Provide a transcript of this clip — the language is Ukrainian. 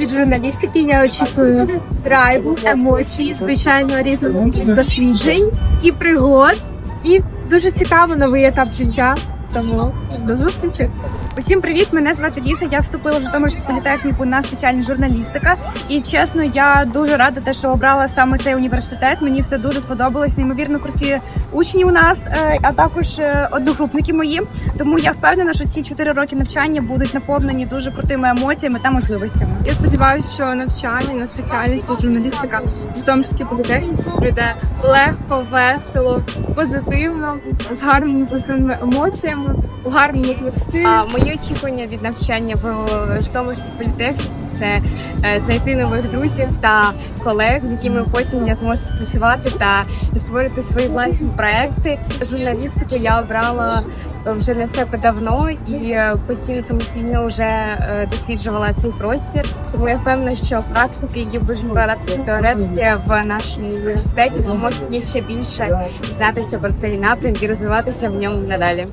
Від журналістики я очікую драйву, емоцій, звичайно, різних досліджень і пригод. І дуже цікаво новий етап життя. Тому до зустрічі. Усім привіт! Мене звати Ліса. Я вступила в Житомирську політехніку на спеціальність журналістика. І чесно, я дуже рада, те, що обрала саме цей університет. Мені все дуже сподобалось. Неймовірно круті учні у нас, е, а також е, одногрупники мої. Тому я впевнена, що ці чотири роки навчання будуть наповнені дуже крутими емоціями та можливостями. Я сподіваюся, що навчання на спеціальності журналістика в Житомирській політехніці пройде легко, весело, позитивно, з гарними позитивними емоціями, у гарному колективі. А мої очікування від навчання в Житомирській політехніці це е, знайти нових друзів та колег, з якими потім я зможу працювати та створити свої власні проекти. Журналістику я обрала вже для себе давно і е, постійно самостійно вже е, досліджувала цей простір. Тому я впевнена, що практики, які будуть брати теоретики в нашому університеті, допоможуть мені ще більше дізнатися про цей напрям і розвиватися в ньому надалі.